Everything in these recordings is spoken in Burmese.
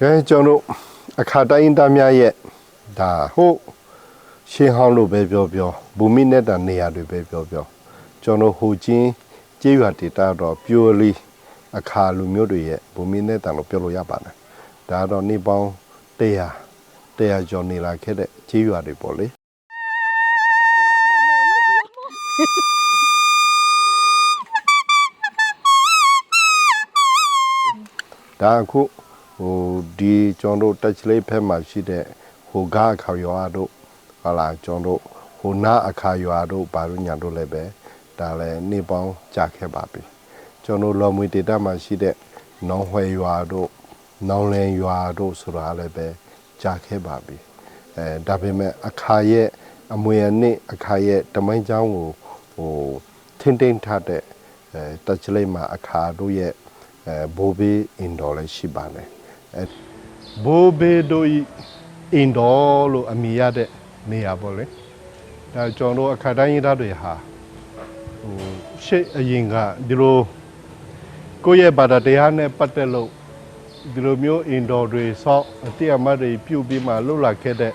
အဲကျွန်တော်တို့အခါတိုင်းသားများရဲ့ဒါဟုတ်ရှင်းဟောင်းလို့ပဲပြောပြောဘူမိနဲ့တာနေရာတွေပဲပြောပြောကျွန်တော်ဟိုချင်းကြေးရွာဒေတာတော့ပြိုလီအခါလူမျိုးတွေရဲ့ဘူမိနဲ့တာလို့ပြောလို့ရပါတယ်ဒါတော့နေပေါင်း100 100ကျော်နေလာခဲ့တဲ့ကြေးရွာတွေပေါ့လေဒါအခု ဟိုဒီကျွန်တော်တို့တက်ချလေးဖက်မှာရှိတဲ့ဟိုကားအခါရွာတို့ဟာလာကျွန်တော်တို့ဟိုနာအခါရွာတို့ဘာလို့ညာတို့လည်းပဲဒါလည်းနေပေါင်းကြာခဲ့ပါပြီကျွန်တော်လော်မွေဒေတာမှာရှိတဲ့နောင်ဝဲရွာတို့နောင်လင်ရွာတို့ဆိုတာလည်းပဲကြာခဲ့ပါပြီအဲဒါပေမဲ့အခါရဲ့အမွေအနှစ်အခါရဲ့တမိုင်းချောင်းကိုဟိုထင်းထင်းထားတဲ့အဲတက်ချလေးမှာအခါတို့ရဲ့အဲဘိုးဘေးအင်ဒေါ်လည်းရှိပါတယ်အဲ ဘိုးဘေးတို့ဤအင်ဒေါ်လို့အမည်ရတဲ့နေရာပေါ့လေဒါကျွန်တော်တို့အခါတိုင်းရသားတွေဟာဟိုရှေ့အရင်ကဒီလိုကိုယ့်ရဲ့ဘာသာတရားနဲ့ပတ်သက်လို့ဒီလိုမျိုးအင်ဒေါ်တွေဆောက်အတိအမတ်တွေပြုတ်ပြီးမှလှုပ်လာခဲ့တဲ့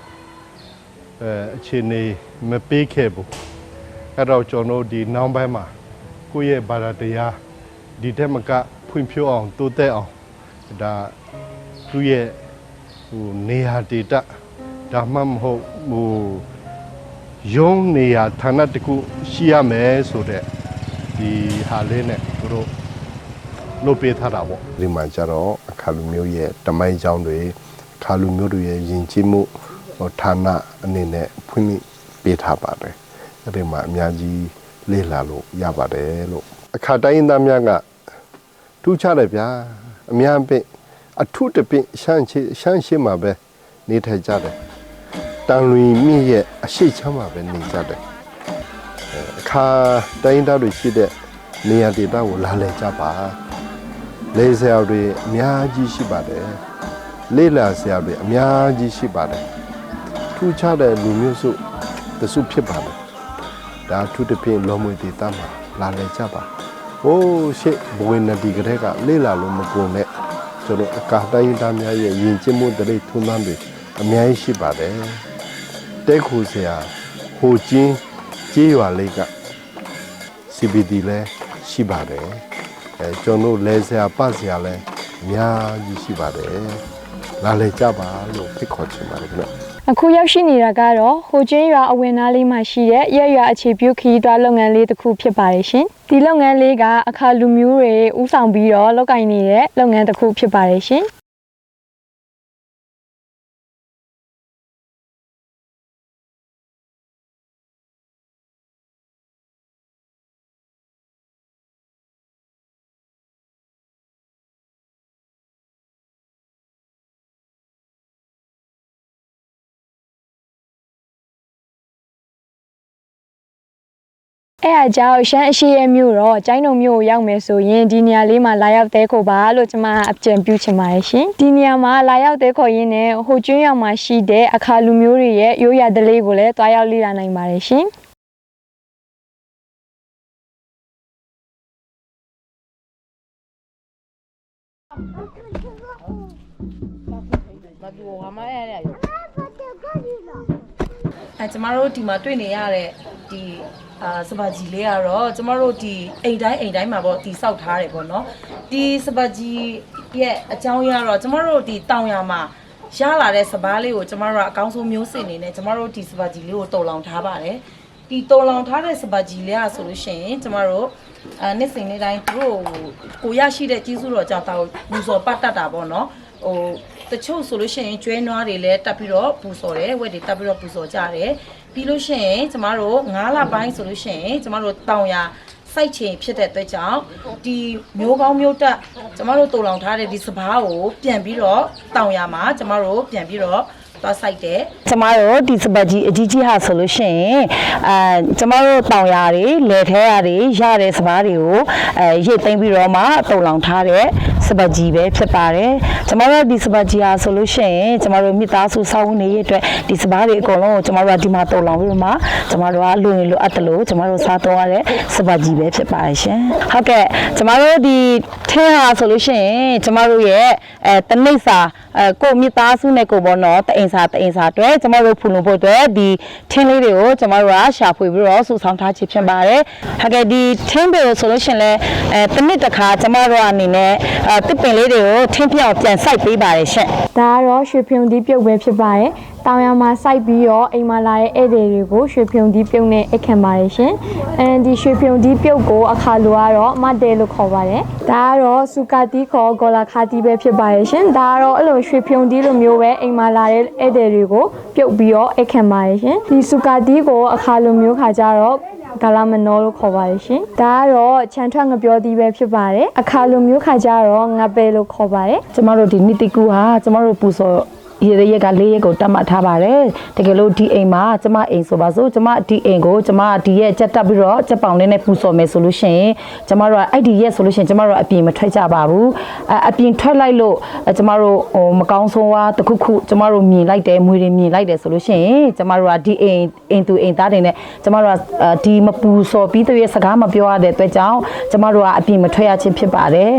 အဲအခြေအနေမပေးခဲ့ဘူးအဲ့တော့ကျွန်တော်တို့ဒီနောက်ပိုင်းမှာကိုယ့်ရဲ့ဘာသာတရားဒီတက်မကဖွံ့ဖြိုးအောင်တိုးတက်အောင်ဒါ သူ့ရဲ့ဟိုနေရာဒေတာဒါမှမဟုတ်ဟိုယုံနေရာဌာနတစ်ခုရှိရမယ်ဆိုတဲ့ဒီဟာလေးနဲ့သူတို့လုပ်ပေးထားတာပေါ့ဒီမှာကျတော့အခါလူမျိုးရဲ့တမိုင်းကြောင်းတွေအခါလူမျိုးတွေရဲ့ယဉ်ကျေးမှုဟိုဌာနအနေနဲ့ဖွင့်ပေးထားပါတယ်အဲ့ဒီမှာအများကြီးလေ့လာလို့ရပါတယ်လို့အခါတိုင်းသားများကထူးခြားတယ်ဗျာအများပင် အထုတပင်ရှမ်းချေရှမ်းရှိမှာပဲနေထိုင်ကြတယ်တန်လွင်မြင့်ရဲ့အရှိတ်ချမ်းမှာပဲနေကြတယ်အဲအခါတိုင်းသားတွေရှိတဲ့နေရာဒေသကိုလာလည်ကြပါလေဆရာတွေအများကြီးရှိပါတယ်လေ့လာဆရာတွေအများကြီးရှိပါတယ်ထူးခြားတဲ့လူမျိုးစုတစုဖြစ်ပါတယ်ဒါအထုတပင်လောမွေဒေသမှာလာလည်ကြပါဟိုးရှေ့ဘဝင်နဒီကလေးကလေ့လာလို့မကုန်နဲ့ ကျွန်တော်အကာတိုင်းသားများရဲ့ယဉ်ကျေးမှုတရိပ်ထွန်းသန်းတွေအများကြီးရှိပါတယ်တဲခိုဆရာဟိုချင်းကြေးရွာလေးက CBD လဲရှိပါတယ်အဲကျွန်တော်လဲဆရာပဆရာလဲအများကြီးရှိပါတယ်လာလေကြပါလို့ဖိတ်ခေါ်ချင်ပါတယ်ခင်ဗျ အခုရောက်ရှိနေတာကတော့ဟိုကျင်းရွာအဝင်နားလေးမှာရှိတဲ့ရက်ရွာအခြေပြုခရီးသွားလုပ်ငန်းလေးတစ်ခုဖြစ်ပါတယ်ရှင်။ဒီလုပ်ငန်းလေးကအခါလူမျိုးတွေဥဆောင်ပြီးတော့လုပ်ကိုင်နေတဲ့လုပ်ငန်းတစ်ခုဖြစ်ပါတယ်ရှင်။ အဲ့အကြောင်းရှမ်းအရှိရဲ့မြို့တော့ကျိုင်းတုံမြို့ကိုရောက်မယ်ဆိုရင်ဒီနေရာလေးမှာလာရောက်တဲခိုပါလို့ကျွန်မအကြံပြုချင်ပါတယ်ရှင်ဒီနေရာမှာလာရောက်တဲခိုရင်းနဲ့ဟိုကျွန်းရောက်မှာရှိတဲ့အခါလူမျိုးတွေရဲ့ရိုးရာဓလေ့ကိုလည်းတွားရောက်လေ့လာနိုင်ပါတယ်ရှင်အဲ ကျမတို့ဒီမှာတွေ့နေရတဲ့ဒီအာစပါကြီးလေးကတော့ကျမတို့ဒီအိမ်တိုင်းအိမ်တိုင်းမှာပေါ့ဒီစောက်ထားတယ်ပေါ့နော်ဒီစပါကြီးရဲ့အကြောင်းရတော့ကျမတို့ဒီတောင်ရမှာရလာတဲ့စပားလေးကိုကျမတို့ကအကောင်းဆုံးမျိုးစင်နေနဲ့ကျမတို့ဒီစပါကြီးလေးကိုတုံလောင်ထားပါတယ်ဒီတုံလောင်ထားတဲ့စပါကြီးလေးอ่ะဆိုလို့ရှိရင်ကျမတို့အဲနှစ်စဉ်နေ့တိုင်းသူတို့ကိုရရှိတဲ့ကျေးဇူးတော်ကြောင့်တာကိုပူဇော်ပတ်တတ်တာပေါ့နော် ဟိုတချို့ဆိုလို့ရှိရင်ကျွဲနွားတွေလည်းတက်ပြီးတော့ပူဇော်တယ်ဝက်တွေတက်ပြီးတော့ပူဇော်ကြတယ်ပြီးလို့ရှိရင်ကျမတို့9လပိုင်းဆိုလို့ရှိရင်ကျမတို့တောင်ရစိုက်ချိန်ဖြစ်တဲ့အတွက်ကြောင့်ဒီမျိုးကောင်းမျိုးတက်ကျမတို့တူလောင်ထားတဲ့ဒီစပားကိုပြန်ပြီးတော့တောင်ရမှာကျမတို့ပြန်ပြီးတော့သွားစိုက်တယ်ကျမတို့ဒီစပတ်ကြီးအကြီးကြီးဟာဆိုလို့ရှိရင်အဲကျမတို့တောင်ရတွေလယ်ထဲရတွေရတဲ့စပားတွေကိုအဲရိတ်သိမ်းပြီးတော့မှတုံလောင်ထားတဲ့ စစပတ်ကြီးပဲဖြစ်ပါတယ်ကျမတို့ဒီစပတ်ကြီးဟာဆိုလို့ရှိရင်ကျမတို့မိသားစုစောင့်နေရတဲ့အတွက်ဒီစပတ်တွေအကုန်လုံးကိုကျမတို့ကဒီမှာတော်လောင်ပြီးတော့မှကျမတို့ကလူရင်လိုအပ်တယ်လို့ကျမတို့စားသုံးရတဲ့စပတ်ကြီးပဲဖြစ်ပါတယ်ရှင်ဟုတ်ကဲ့ကျမတို့ဒီထဲဟာဆိုလို့ရှိရင်ကျမတို့ရဲ့အဲတနိပ်စာအဲကိုမိသားစုနဲ့ကိုပေါ့နော်တအိမ်စာတအိမ်စာအတွက်ကျမတို့ဖူလုံဖို့အတွက်ဒီထင်းလေးတွေကိုကျမတို့ကရှာဖွေပြီးတော့စုဆောင်းထားခြင်းဖြစ်ပါတယ်ဟုတ်ကဲ့ဒီထင်းတွေကိုဆိုလို့ရှိရင်လည်းအဲတစ်နှစ်တစ်ခါကျမတို့အနေနဲ့အဲတစ်ပင်လေးတွေကိုထင်းပြောင်ပြန်စိုက်ပေးပါတယ်ရှင့်ဒါကတော့ရွှေဖြုံသီးပြုတ်ပဲဖြစ်ပါတယ်။တောင်ရမှာစိုက်ပြီးတော့အိမ်မှာလာတဲ့ဧည့်သည်တွေကိုရွှေဖြုံသီးပြုတ်နဲ့အိတ်ခံပါတယ်ရှင်။အဲဒီရွှေဖြုံသီးပြုတ်ကိုအခါလိုကတော့မတ်တဲလို့ခေါ်ပါတယ်။ဒါကတော့စူကာတီခေါ်ဂေါ်လာခါတီပဲဖြစ်ပါတယ်ရှင်။ဒါကတော့အဲ့လိုရွှေဖြုံသီးလိုမျိုးပဲအိမ်မှာလာတဲ့ဧည့်သည်တွေကိုပြုတ်ပြီးတော့အိတ်ခံပါတယ်ရှင်။ဒီစူကာတီကိုအခါလိုမျိုးခါကြတော့ ဂါလာမနောလို့ခေါ်ပါတယ်ရှင်။ဒါကတော့ချန်ထွက်ငပြောသီးပဲဖြစ်ပါတယ်။အခါလိုမျိုးခါကြတော့ငပဲလို့ခေါ်ပါတယ်။ကျမတို့ဒီနိတိကူဟာကျမတို့ပူစော် ရရက်က၄ရက်ကိုတတ်မှတ်ထားပါတယ်တကယ်လို့ဒီအိမ်မှာကျမအိမ်ဆိုပါစို့ကျမဒီအိမ်ကိုကျမဒီရက်ကြက်တက်ပြီးတော့ကြက်ပောင်လေးနဲ့ပူစော်မယ်ဆိုလို့ရှိရင်ကျမတို့ကအဲ့ဒီရက်ဆိုလို့ရှိရင်ကျမတို့ကအပြင်မထွက်ကြပါဘူးအအပြင်ထွက်လိုက်လို့အဲကျမတို့ဟိုမကောင်းဆုံးဝါတစ်ခုခုကျမတို့မြင်လိုက်တယ်မွေတွေမြင်လိုက်တယ်ဆိုလို့ရှိရင်ကျမတို့ကဒီအိမ်အိမ်သူအိမ်သားတွေနဲ့ကျမတို့ကအာဒီမပူစော်ပြီးတဲ့ရက်စကားမပြောရတဲ့အတွက်ကြောင့်ကျမတို့ကအပြင်မထွက်ရခြင်းဖြစ်ပါတယ်